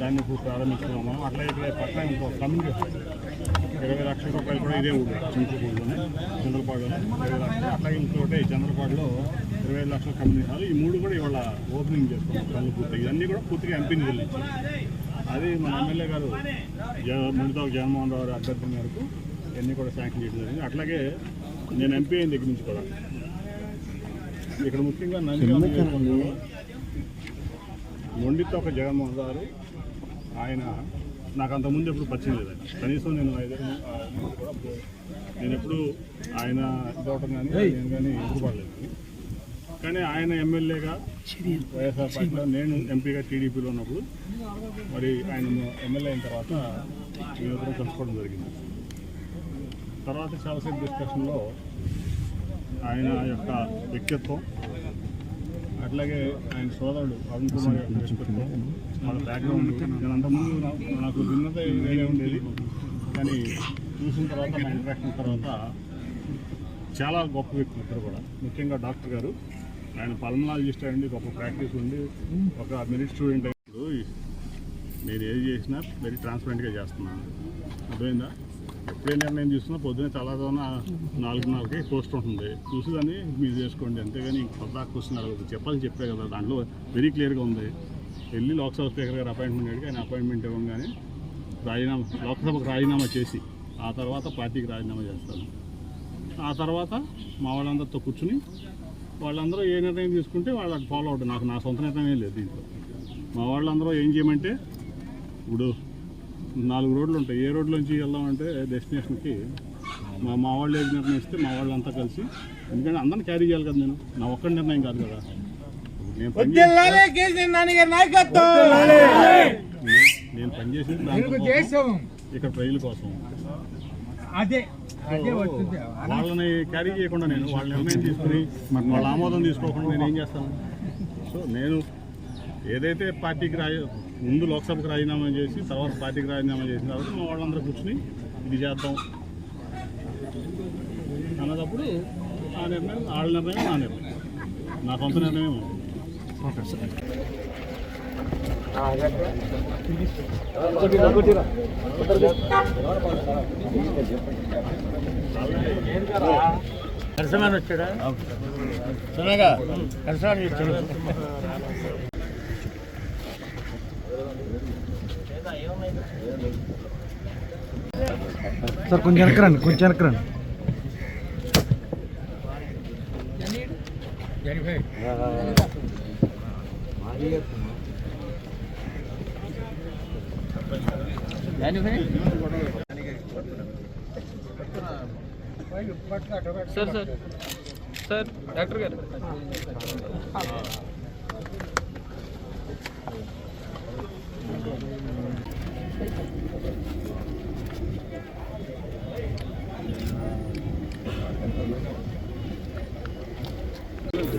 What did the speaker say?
దాన్ని ఇప్పుడు ప్రారంభించుకున్నాం మనం అట్లా ఇక్కడ పక్కన ఇంకో కమ్యూనికేషన్ ఇరవై లక్షల రూపాయలు కూడా ఇదే ఊరు చింతపూడిలోనే చంద్రపాడులోనే. ఇరవై లక్షలు అట్లాగే ఇంకోటి చంద్రపాడులో ఇరవై ఐదు లక్షల కమ్యూనిటీ హాల్ ఈ మూడు కూడా ఇవాళ ఓపెనింగ్ చేసుకున్నాం పనులు పూర్తిగా ఇవన్నీ కూడా పూర్తిగా ఎంపీ నిధులు ఇచ్చి. అది మన ఎమ్మెల్యే గారు జ- మునితో జగన్మోహన్ రావు గారి అభ్యర్థన మేరకు ఇవన్నీ కూడా శాంక్షన్ చేయడం జరిగింది. అట్లాగే నేను ఎంపీ అయిన దగ్గర నుంచి కూడా ఇక్కడ ముఖ్యంగా నియోజకవర్గంలో మొండితో ఒక జగన్మోహన్ గారు ఆయన నాకు అంతకుముందు ఎప్పుడు పరిచయం లేదండి కనీసం నేను ఆ, కూడా నేను ఎప్పుడు ఆయన ఇదవటం కానీ నేను కానీ ఎదురుపడలేదు. కానీ ఆయన ఎమ్మెల్యేగా వైఎస్ఆర్ పార్టీలో నేను ఎంపీగా టీడీపీలో ఉన్నప్పుడు మరి ఆయన ఎమ్మెల్యే అయిన తర్వాత మేమిద్దరం కలుసుకోవడం జరిగింది. తర్వాత చాలాసేపు డిస్కషన్లో ఆయన యొక్క వ్యక్తిత్వం అట్లాగే ఆయన సోదరుడు అరుణ్ కుమార్ యొక్క వ్యక్తిత్వం వాళ్ళ బ్యాక్గ్రౌండ్ నేను అంతకుముందు నాకు భిన్నత వేరే ఉండేది. కానీ చూసిన తర్వాత నా ఇంట్రాక్షన్ తర్వాత చాలా గొప్ప వ్యక్తులు ఇద్దరు కూడా. ముఖ్యంగా డాక్టర్ గారు. ఆయన పల్మనాలజిస్ట్ అండి గొప్ప ప్రాక్టీస్ ఉండి ఒక మెరిట్ స్టూడెంట్ అయినప్పుడు నేను ఏది చేసినా వెరీ ట్రాన్స్పరెంట్గా చేస్తున్నాను. అర్థమైందా? ఎప్పుడే నిర్ణయం తీసుకున్నా పొద్దున్నే నాలుగు నాలుగు పోస్ట్ ఉంటుంది. చూసి దాన్ని మీరు చేసుకోండి. అంతేగాని కొత్త క్వశ్చన్ అడగదు చెప్పాలి చెప్పే కదా. దాంట్లో వెరీ క్లియర్గా ఉంది. వెళ్ళి లోక్సభ స్పీకర్ గారు అపాయింట్మెంట్ అడిగి ఆయన అపాయింట్మెంట్ ఇవ్వగానే రాజీనామా లోక్సభకు రాజీనామా చేసి ఆ తర్వాత పార్టీకి రాజీనామా చేస్తాను ఆ తర్వాత మా వాళ్ళందరితో కూర్చుని వాళ్ళందరూ ఏ నిర్ణయం తీసుకుంటే వాళ్ళకి ఫాలో అవుతుంది నాకు నా సొంత నిర్ణయం ఏం లేదు దీంట్లో. మా వాళ్ళందరూ ఏం చేయమంటే ఇప్పుడు నాలుగు రోడ్లు ఉంటాయి. ఏ రోడ్లోంచి వెళ్దామంటే డెస్టినేషన్కి మా మా వాళ్ళు ఏది నిర్ణయిస్తే మా వాళ్ళంతా కలిసి ఎందుకంటే అందరిని క్యారీ చేయాలి కదా నేను. నా ఒక్క నిర్ణయం కాదు కదా. జిల్లాలే కేసీఆర్ నాన్నగారి నాయకత్వం. నేను- పనిచేసేది దేశం ఇక్కడ ప్రజల కోసం. అదే అదే వచ్చింది వాళ్ళని క్యారీ చేయకుండా నేను వాళ్ళ నిర్ణయం తీసుకుని వాళ్ళ ఆమోదం తీసుకోకుండా నేను ఏం చేస్తాను? సో నేను ఏదైతే పార్టీకి రాయ ముందు లోక్సభకు రాజీనామా చేసి తర్వాత పార్టీకి రాజీనామా చేసిన తర్వాత మా వాళ్ళందరూ కూర్చుని ఇది చేద్దాం. అన్నదప్పుడు ఆ నిర్ణయం వాళ్ళ నిర్ణయం నా నిర్ణయం. నా సొంత నిర్ణయం ఉంది. నరసింహన్ వచ్చాడా సునగా నరసింహన్ వచ్చాడు సార్ కొంచెం వెనకరండి కొంచెం వెనకరండి sir sir sir sir doctor गाరు